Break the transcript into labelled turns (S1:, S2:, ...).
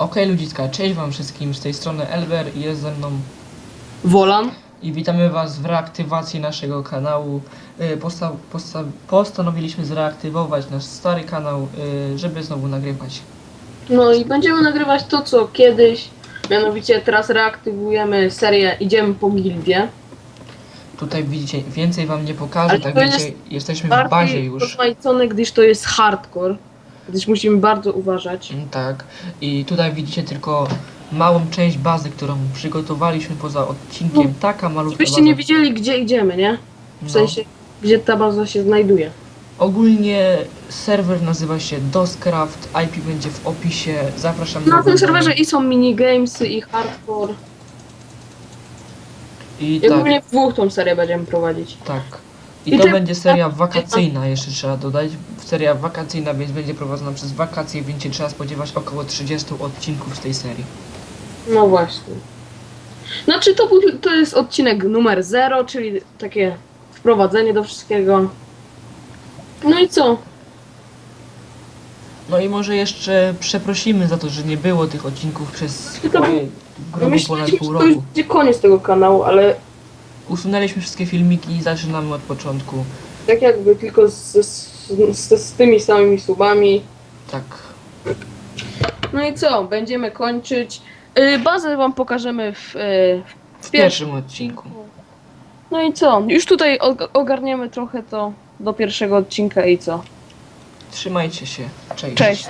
S1: Okej ludziska, cześć wam wszystkim, z tej strony Elber i jest ze mną
S2: Wolan.
S1: i witamy was w reaktywacji naszego kanału. Y, Posta posta postanowiliśmy zreaktywować nasz stary kanał, y, żeby znowu nagrywać.
S2: No i będziemy nagrywać to, co kiedyś. Mianowicie teraz reaktywujemy serię Idziemy po gildię.
S1: Tutaj widzicie, więcej wam nie pokażę,
S2: Ale
S1: tak
S2: to
S1: wiecie,
S2: jest
S1: jesteśmy w bazie
S2: Bardziej
S1: już.
S2: rozmaicone, gdyż to jest hardcore. Gdyż musimy bardzo uważać.
S1: Mm, Tak, i tutaj widzicie tylko małą część bazy, którą przygotowaliśmy poza odcinkiem.
S2: No,
S1: Taka malutka
S2: Żebyście
S1: baza.
S2: nie widzieli, gdzie idziemy, nie? W
S1: No.
S2: sensie, gdzie ta baza się znajduje.
S1: Ogólnie serwer nazywa się DOSCraft, IP będzie w opisie, zapraszam
S2: Na tym
S1: oglądanie.
S2: serwerze i są minigamesy, i hardcore.
S1: I
S2: I
S1: tak,
S2: ogólnie w dwóch tą serię będziemy prowadzić.
S1: tak. I, to będzie seria wakacyjna, jeszcze trzeba dodać. Seria wakacyjna, więc będzie prowadzona przez wakacje, więc się trzeba spodziewać około 30 odcinków z tej serii.
S2: No właśnie. Znaczy to, był, to jest odcinek numer 0, czyli takie wprowadzenie do wszystkiego. No i co?
S1: No i może jeszcze przeprosimy za to, że nie było tych odcinków przez
S2: Tylko-
S1: moje grubo ponad
S2: Myśleliśmy,
S1: pół
S2: że to już
S1: roku.
S2: będzie koniec tego kanału, ale
S1: Usunęliśmy wszystkie filmiki i zaczynamy od początku.
S2: tak jakby tylko z, z, z, z tymi samymi subami.
S1: Tak.
S2: No i co? Będziemy kończyć. Yy, bazę wam pokażemy w, yy,
S1: W
S2: pierwszym
S1: pierwszym odcinku.
S2: No i co? Już tutaj og- ogarniemy trochę to do pierwszego odcinka i co?
S1: Trzymajcie się. Cześć.
S2: Cześć.